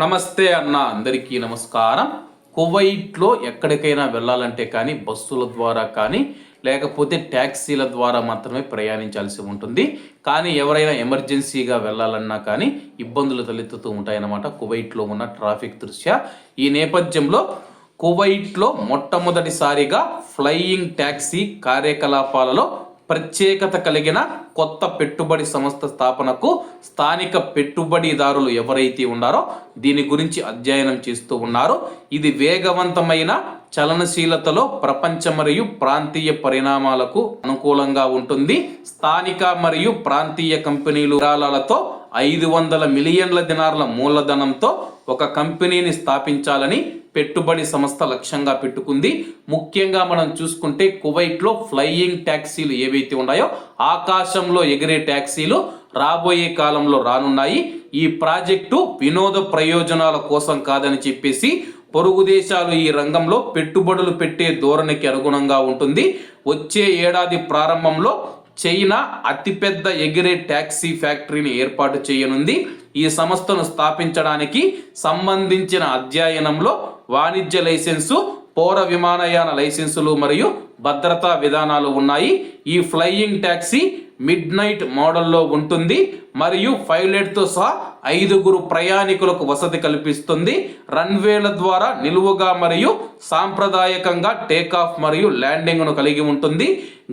నమస్తే అన్న అందరికీ నమస్కారం. కువైట్లో ఎక్కడికైనా వెళ్ళాలంటే కానీ బస్సుల ద్వారా కానీ లేకపోతే ట్యాక్సీల ద్వారా మాత్రమే ప్రయాణించాల్సి ఉంటుంది. కానీ ఎవరైనా ఎమర్జెన్సీగా వెళ్ళాలన్నా కానీ ఇబ్బందులు తలెత్తుతూ ఉంటాయన్నమాట కువైట్లో ఉన్న ట్రాఫిక్ దృష్ట్యా ఈ నేపథ్యంలో కువైట్లో మొట్టమొదటిసారిగా ఫ్లయింగ్ ట్యాక్సీ కార్యకలాపాలలో ప్రత్యేకత కలిగిన కొత్త పెట్టుబడి సంస్థ స్థాపనకు స్థానిక పెట్టుబడిదారులు ఎవరైతే ఉన్నారో దీని గురించి అధ్యయనం చేస్తూ ఉన్నారు. ఇది వేగవంతమైన చలనశీలతలో ప్రపంచ మరియు ప్రాంతీయ పరిణామాలకు అనుకూలంగా ఉంటుంది. స్థానిక మరియు ప్రాంతీయ కంపెనీలు విరాళాలతో ఐదు వందల మిలియన్ల దినార్ల మూలధనంతో ఒక కంపెనీని స్థాపించాలని పెట్టుబడి సంస్థ లక్ష్యంగా పెట్టుకుంది. ముఖ్యంగా మనం చూసుకుంటే కువైట్లో ఫ్లయింగ్ ట్యాక్సీలు ఏవైతే ఉన్నాయో ఆకాశంలో ఎగిరే ట్యాక్సీలు రాబోయే కాలంలో రానున్నాయి. ఈ ప్రాజెక్టు వినోద ప్రయోజనాల కోసం కాదని చెప్పేసి పొరుగు దేశాలు ఈ రంగంలో పెట్టుబడులు పెట్టే ధోరణికి అనుగుణంగా ఉంటుంది. వచ్చే ఏడాది ప్రారంభంలో చైనా అతిపెద్ద ఎగిరే ట్యాక్సీ ఫ్యాక్టరీని ఏర్పాటు చేయనుంది. ఈ సంస్థను స్థాపించడానికి సంబంధించిన అధ్యయనంలో వాణిజ్య లైసెన్సు పౌర విమానయాన లైసెన్సులు మరియు భద్రతా విధానాలు ఉన్నాయి. ఈ ఫ్లయింగ్ ట్యాక్సీ మిడ్ నైట్ మోడల్లో ఉంటుంది మరియు పైలట్తో సహా ఐదుగురు ప్రయాణికులకు వసతి కల్పిస్తుంది. రన్వేల ద్వారా నిలువుగా మరియు సాంప్రదాయకంగా టేకాఫ్ మరియు ల్యాండింగ్ను కలిగి ఉంటుంది.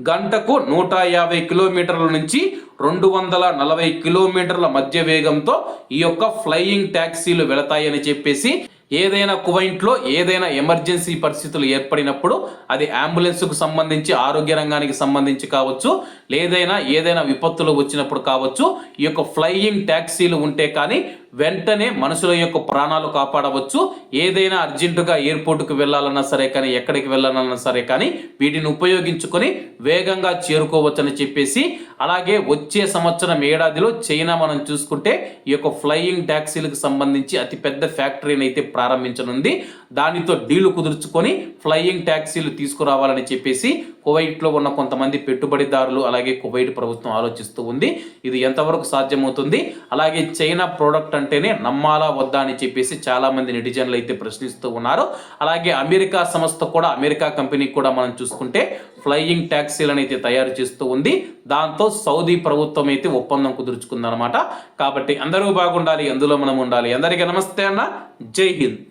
గంటకు నూట యాభై కిలోమీటర్ల నుంచి రెండు వందల నలభై కిలోమీటర్ల మధ్య వేగంతో ఈ యొక్క ఫ్లయింగ్ ట్యాక్సీలు వెళతాయని చెప్పేసి ఏదైనా కువైంట్లో ఏదైనా ఎమర్జెన్సీ పరిస్థితులు ఏర్పడినప్పుడు అది అంబులెన్స్కు సంబంధించి ఆరోగ్య రంగానికి సంబంధించి కావచ్చు లేదైనా ఏదైనా విపత్తులు వచ్చినప్పుడు కావచ్చు ఈ యొక్క ఫ్లయింగ్ ట్యాక్సీలు ఉంటే కానీ వెంటనే మనుషుల యొక్క ప్రాణాలు కాపాడవచ్చు. ఏదైనా అర్జెంటుగా ఎయిర్పోర్ట్కి వెళ్ళాలన్నా సరే కానీ ఎక్కడికి వెళ్ళాలన్నా సరే కానీ వీటిని ఉపయోగించుకొని వేగంగా చేరుకోవచ్చని చెప్పేసి అలాగే వచ్చే సంవత్సరం ఏడాదిలో చైనా మనం చూసుకుంటే ఈ యొక్క ఫ్లయింగ్ ట్యాక్సీలకు సంబంధించి అతిపెద్ద ఫ్యాక్టరీని అయితే ప్రారంభించనుంది. దానితో డీలు కుదుర్చుకొని ఫ్లయింగ్ ట్యాక్సీలు తీసుకురావాలని చెప్పేసి కువైట్లో ఉన్న కొంతమంది పెట్టుబడిదారులు అలాగే కువైట్ ప్రభుత్వం ఆలోచిస్తూ ఉంది. ఇది ఎంతవరకు సాధ్యమవుతుంది? అలాగే చైనా ప్రోడక్ట్ అంటేనే నమ్మాలా వద్దా అని చెప్పేసి చాలామంది నెటిజన్లు అయితే ప్రశ్నిస్తూ ఉన్నారు. అలాగే అమెరికా సంస్థ కూడా అమెరికా కంపెనీ కూడా మనం చూసుకుంటే ఫ్లయింగ్ ట్యాక్సీలను అయితే తయారు చేస్తూ ఉంది. దాంతో సౌదీ ప్రభుత్వం అయితే ఒప్పందం కుదుర్చుకుందనమాట కాబట్టి అందరూ బాగుండాలి అందులో మనం ఉండాలి. అందరికీ నమస్తే అన్న. జై హింద్.